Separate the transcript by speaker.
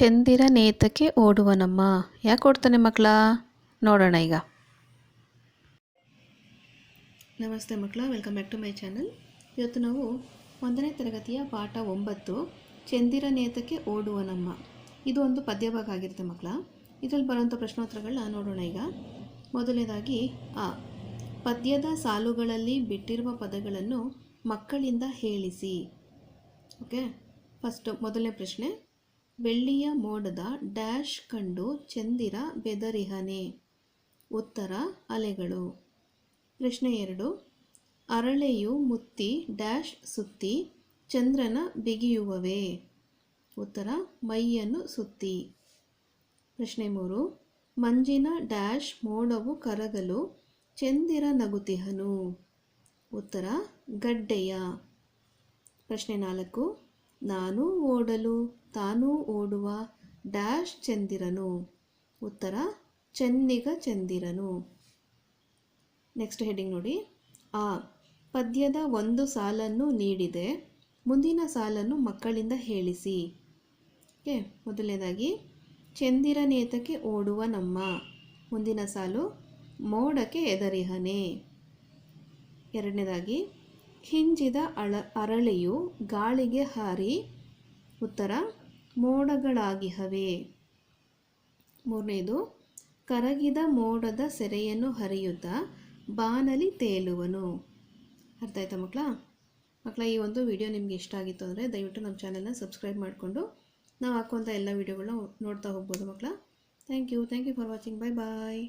Speaker 1: ಚಂದಿರ ನೇತಕ್ಕೆ ಓಡುವನಮ್ಮ. ಯಾಕೆ ಓಡ್ತಾನೆ ಮಕ್ಕಳ ನೋಡೋಣ ಈಗ. ನಮಸ್ತೆ ಮಕ್ಕಳ welcome back to my channel. ಇವತ್ತು ನಾವು ಒಂದನೇ ತರಗತಿಯ ಪಾಠ ಒಂಬತ್ತು, ಚಂದಿರ ನೇತಕ್ಕೆ ಓಡುವನಮ್ಮ. ಇದು ಒಂದು ಪದ್ಯಭಾಗ ಆಗಿರುತ್ತೆ ಮಕ್ಕಳ ಇದರಲ್ಲಿ ಬರುವಂಥ ಪ್ರಶ್ನೋತ್ತರಗಳನ್ನ ನೋಡೋಣ ಈಗ. ಮೊದಲನೇದಾಗಿ, ಆ, ಪದ್ಯದ ಸಾಲುಗಳಲ್ಲಿ ಬಿಟ್ಟಿರುವ ಪದಗಳನ್ನು ಮಕ್ಕಳಿಂದ ಹೇಳಿಸಿ. ಓಕೆ? ಫಸ್ಟ್, ಮೊದಲನೇ ಪ್ರಶ್ನೆ. ಬೆಳ್ಳಿಯ ಮೋಡದ ಡ್ಯಾಶ್ ಕಂಡು ಚಂದಿರ ಬೆದರಿಹನೆ. ಉತ್ತರ, ಅಲೆಗಳು. ಪ್ರಶ್ನೆ ಎರಡು. ಅರಳೆಯು ಮುತ್ತಿ, ಡ್ಯಾಶ್ ಸುತ್ತಿ, ಚಂದ್ರನ ಬಿಗಿಯುವವೇ? ಉತ್ತರ, ಮೈಯನ್ನು ಸುತ್ತಿ. ಪ್ರಶ್ನೆ ಮೂರು. ಮಂಜಿನ ಡ್ಯಾಶ್ ಮೋಡವು ಕರಗಲು ಚಂದಿರ ನಗುತಿಹನು. ಉತ್ತರ, ಗಡ್ಡೆಯ. ಪ್ರಶ್ನೆ ನಾಲ್ಕು. ನಾನು ಓಡಲು, ತಾನೂ ಓಡುವ ಡ್ಯಾಶ್ ಚಂದಿರನು. ಉತ್ತರ, ಚೆನ್ನಿಗ ಚಂದಿರನು. ನೆಕ್ಸ್ಟ್ ಹೆಡಿಂಗ್ ನೋಡಿ. ಆ, ಪದ್ಯದ ಒಂದು ಸಾಲನ್ನು ನೀಡಿದೆ. ಮುಂದಿನ ಸಾಲನ್ನು ಮಕ್ಕಳಿಂದ ಹೇಳಿಸಿ. ಓಕೆ, ಮೊದಲನೇದಾಗಿ ಚಂದಿರ ನೇತಕ್ಕೆ ಓಡುವ ನಮ್ಮ. ಮುಂದಿನ ಸಾಲು ಮೋಡಕ್ಕೆ ಎದರಿಹನೆ ಎರಡನೇದಾಗಿ ಹಿಂಜಿದ ಅಳ, ಅರಳೆಯು ಗಾಳಿಗೆ ಹಾರಿ ಉತ್ತರ, ಮೋಡಗಳಾಗಿಹವೆ. ಮೂರನೇದು, ಕರಗಿದ ಮೋಡದ ಸೆರೆಯನ್ನು ಹರಿಯುತ್ತಾ ಬಾನಲಿ ತೇಲುವನು. ಅರ್ಥ ಆಯ್ತಾ ಮಕ್ಕಳ? ಮಕ್ಕಳ, ಈ ಒಂದು ವಿಡಿಯೋ ನಿಮಗೆ ಇಷ್ಟ ಆಗಿತ್ತು ಅಂದರೆ ದಯವಿಟ್ಟು ನಮ್ಮ ಚಾನಲ್ನ ಸಬ್ಸ್ಕ್ರೈಬ್ ಮಾಡಿಕೊಂಡು ನಾವು ಹಾಕುವಂಥ ಎಲ್ಲ ವೀಡಿಯೋಗಳನ್ನ ನೋಡ್ತಾ ಹೋಗ್ಬೋದು ಮಕ್ಕಳ. Thank you thank you for watching bye bye